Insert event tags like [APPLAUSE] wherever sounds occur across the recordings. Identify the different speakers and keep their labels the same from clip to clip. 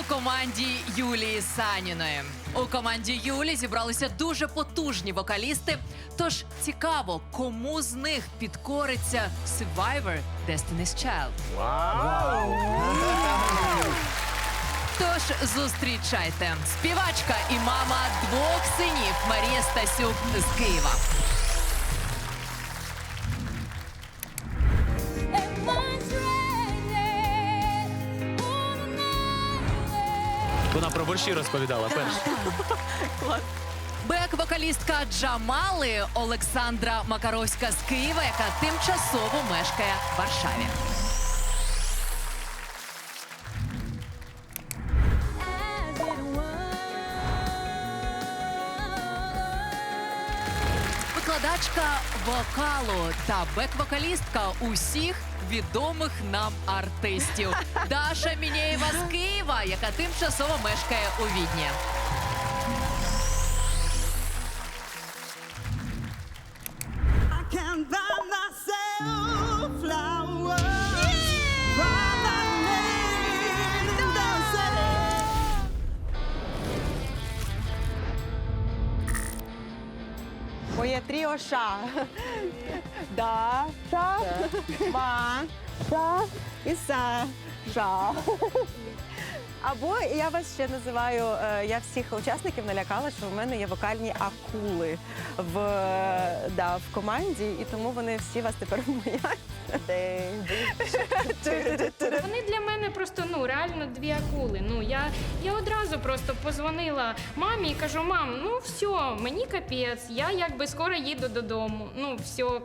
Speaker 1: У команді Юлії Саніної. У команді Юлі зібралися дуже потужні вокалісти. Тож цікаво, кому з них підкориться Survivor Destiny's Child. Тож зустрічайте співачка і мама двох синів Марія Стасюк з Києва.
Speaker 2: Вона про борщі розповідала перш.
Speaker 1: Бек-вокалістка Джамали Олександра Макаровська з Києва, яка тимчасово мешкає в Варшаві. Викладачка вокалу та бек-вокалістка усіх відомих нам артистів. Даша Мінєєва з Києва, яка тимчасово мешкає у Відні.
Speaker 3: Моє тріо ша. Да, ша, ма, ша і са, ша. Або я вас ще називаю, е, я всіх учасників налякала, що в мене є вокальні акули в, да, в команді, і тому вони всі вас тепер бояться.
Speaker 4: Вони для мене просто ну реально дві акули. Ну я, я одразу просто позвонила мамі і кажу: мам, ну все, мені капець, я якби скоро їду додому. Ну все.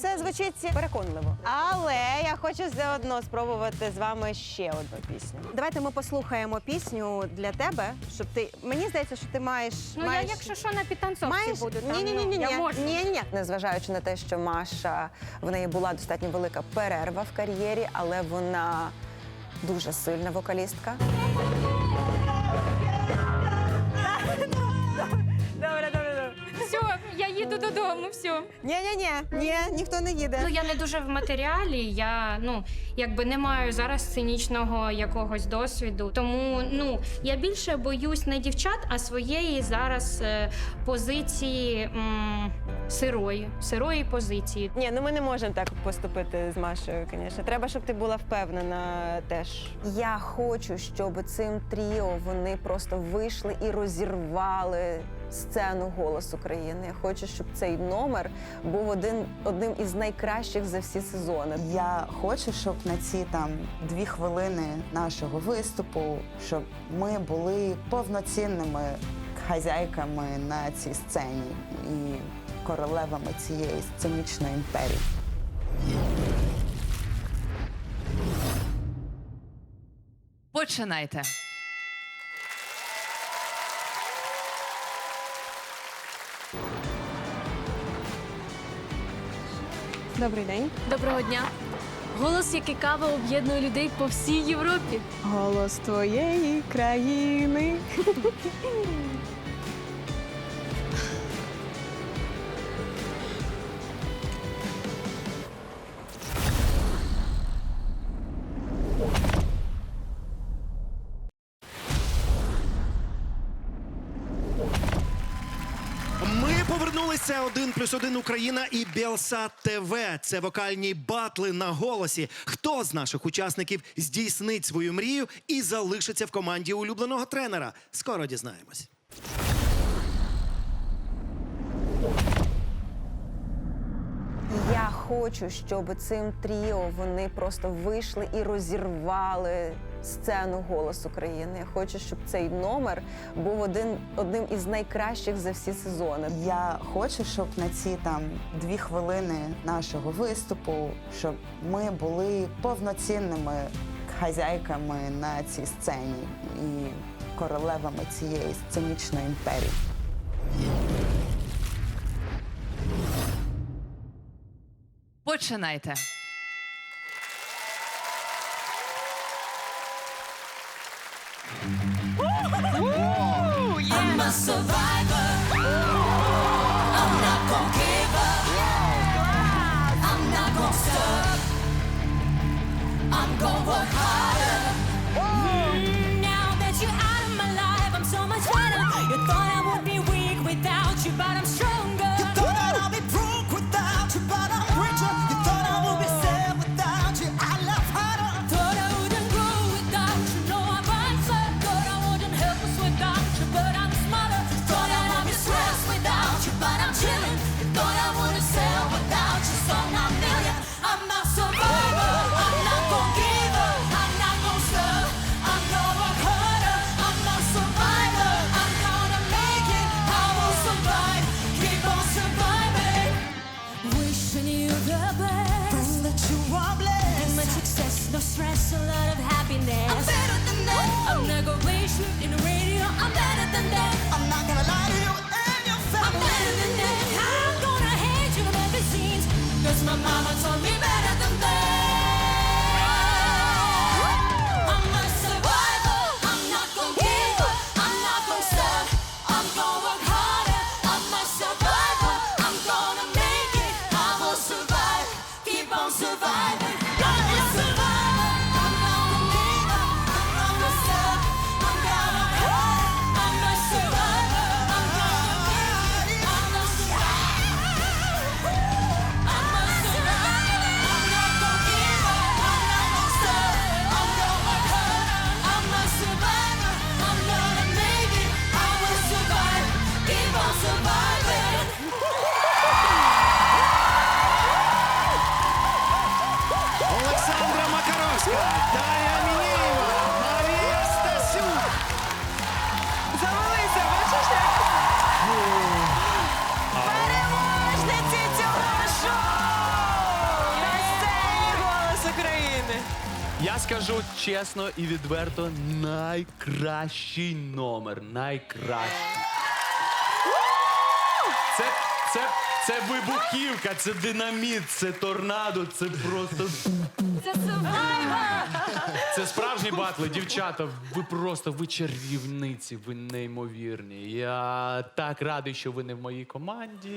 Speaker 3: Це звучить переконливо. Але я хочу заодно спробувати з вами ще одну пісню. Давайте ми послухаємо пісню для тебе, щоб ти. Мені здається, що ти маєш.
Speaker 4: Ну
Speaker 3: маєш...
Speaker 4: я якщо що на підтанцовці
Speaker 3: Маєш
Speaker 4: буду, там,
Speaker 3: ні, ні, ні, ні,
Speaker 4: я можу.
Speaker 3: ні, ні, ні. Незважаючи на те, що Маша в неї була достатньо велика перерва в кар'єрі, але вона дуже сильна вокалістка.
Speaker 4: Додому. Все.
Speaker 3: Ні, ні, ні, ні, ніхто не їде.
Speaker 4: Ну я не дуже в матеріалі. Я ну якби не маю зараз сценічного якогось досвіду. Тому ну я більше боюсь не дівчат, а своєї зараз е, позиції м, сирої, сирої позиції.
Speaker 3: Ні, ну ми не можемо так поступити з Машею, звісно. Треба, щоб ти була впевнена теж. Я хочу, щоб цим тріо вони просто вийшли і розірвали сцену голос України. Я хочу, щоб цей номер був один одним із найкращих за всі сезони.
Speaker 5: Я хочу, щоб на ці там дві хвилини нашого виступу, щоб ми були повноцінними хазяйками на цій сцені і королевами цієї сценічної імперії.
Speaker 1: Починайте.
Speaker 3: Добрий день.
Speaker 6: Доброго дня. Голос, як і кава, об'єднує людей по всій Європі.
Speaker 3: Голос твоєї країни. [LAUGHS]
Speaker 7: один плюс один Україна і Білсат ТВ. Це вокальні батли на голосі. Хто з наших учасників здійснить свою мрію і залишиться в команді улюбленого тренера? Скоро дізнаємось.
Speaker 3: Я хочу, щоб цим тріо вони просто вийшли і розірвали сцену голос України. Я хочу, щоб цей номер був один одним із найкращих за всі сезони.
Speaker 5: Я хочу, щоб на ці там дві хвилини нашого виступу, щоб ми були повноцінними хазяйками на цій сцені і королевами цієї сценічної імперії.
Speaker 1: Починайте.
Speaker 8: I'm a survivor. I'm not gonna give up. I'm not gonna stop. I'm gonna
Speaker 2: Я скажу чесно і відверто, найкращий номер. Найкращий. Це, це, це вибухівка, це динаміт, це торнадо, це просто.
Speaker 9: Це Survivor!
Speaker 2: Це справжні батли, дівчата. Ви просто ви чарівниці, ви неймовірні. Я так радий, що ви не в моїй команді.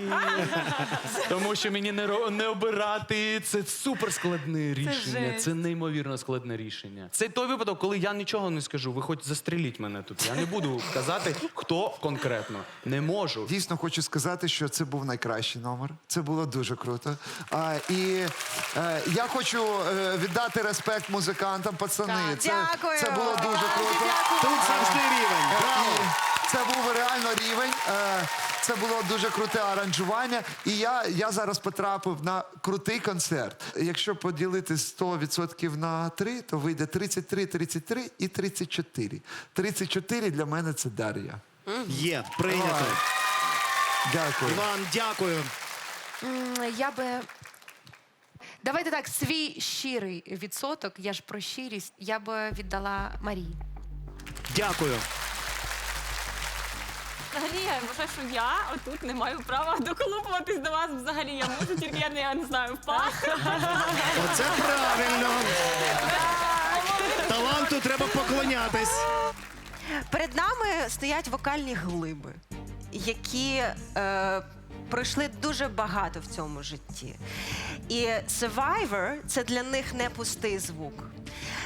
Speaker 2: Тому що мені не, ро- не обирати. Це суперскладне рішення. Це, неймовірно складне рішення. Це той випадок, коли я нічого не скажу. Ви хоч застріліть мене тут. Я не буду казати, хто конкретно. Не можу.
Speaker 10: Дійсно хочу сказати, що це був найкращий номер. Це було дуже круто. А, і е, я хочу е, віддати респект музикантам, пацани. Це,
Speaker 11: дякую.
Speaker 10: це було дуже круто.
Speaker 7: Тут завжди рівень. Браво!
Speaker 10: Це був реально рівень. Е, Це було дуже круте аранжування. І я, я зараз потрапив на крутий концерт. Якщо поділити 100% на 3, то вийде 33, 33 і 34. 34 для мене це Дар'я.
Speaker 7: Є, прийнято.
Speaker 10: Дякую.
Speaker 7: Іван, дякую.
Speaker 6: М, Я би. Давайте так, свій щирий відсоток, я ж про щирість, я би віддала Марії.
Speaker 7: Дякую.
Speaker 9: Взагалі, я вважаю, що я отут не маю права доколупуватись до вас. Взагалі, я можу тільки я не, я не знаю, впасти.
Speaker 7: Оце правильно. Таланту треба поклонятись.
Speaker 11: Перед нами стоять вокальні глиби, які е, пройшли дуже багато в цьому житті. І Survivor – це для них не пустий звук.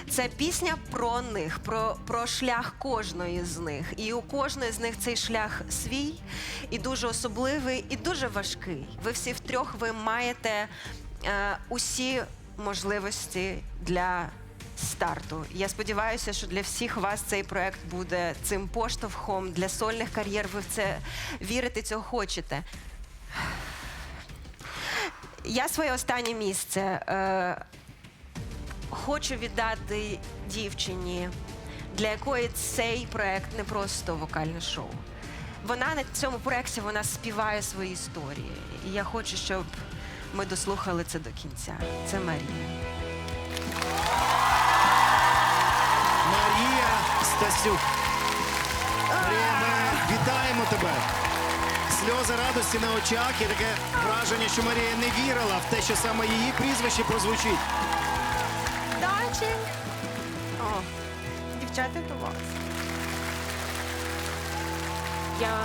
Speaker 11: Це пісня про них, про, про шлях кожної з них. І у кожної з них цей шлях свій, і дуже особливий, і дуже важкий. Ви всі втрьох ви маєте е, усі можливості для старту. Я сподіваюся, що для всіх вас цей проект буде цим поштовхом для сольних кар'єр. Ви в це вірите, цього хочете. Я своє останнє місце е, хочу віддати дівчині, для якої цей проект не просто вокальне шоу. Вона на цьому проекті вона співає свої історії. І я хочу, щоб ми дослухали це до кінця. Це Марія.
Speaker 7: Марія Стасюк. себе. Сльози радості на очах і таке враження, що Марія не вірила в те, що саме її прізвище прозвучить.
Speaker 11: Дачі. О, дівчата до вас.
Speaker 9: Я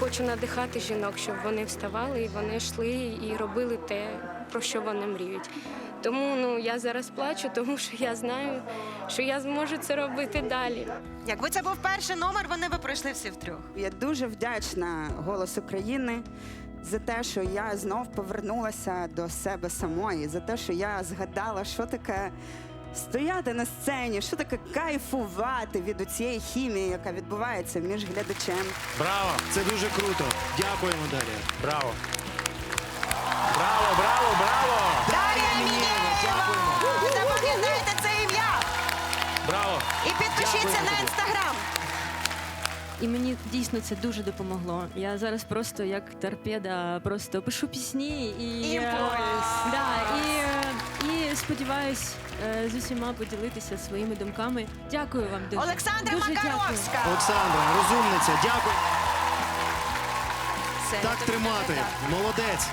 Speaker 9: хочу надихати жінок, щоб вони вставали і вони йшли і робили те, про що вони мріють. Тому ну я зараз плачу, тому що я знаю, що я зможу це робити далі.
Speaker 11: Якби це був перший номер, вони би пройшли всі втрьох.
Speaker 5: Я дуже вдячна голос України за те, що я знов повернулася до себе самої, за те, що я згадала, що таке стояти на сцені, що таке кайфувати від цієї хімії, яка відбувається між глядачем.
Speaker 2: Браво!
Speaker 7: Це дуже круто. Дякуємо, Дар'я.
Speaker 2: Браво! Браво, браво, браво!
Speaker 11: Дар'я Мінєєва! Запам'ятайте це ім'я!
Speaker 2: Браво!
Speaker 11: І підпишіться на інстаграм.
Speaker 12: І мені дійсно це дуже допомогло. Я зараз просто як торпеда, просто пишу пісні і,
Speaker 11: Імпульс.
Speaker 12: да, і, е, і сподіваюсь е, з усіма поділитися своїми думками. Дякую вам дуже.
Speaker 11: Олександра
Speaker 12: дуже дякую.
Speaker 11: Макаровська!
Speaker 7: Олександра, розумниця, дякую.
Speaker 11: Це
Speaker 7: Так тримати. Молодець.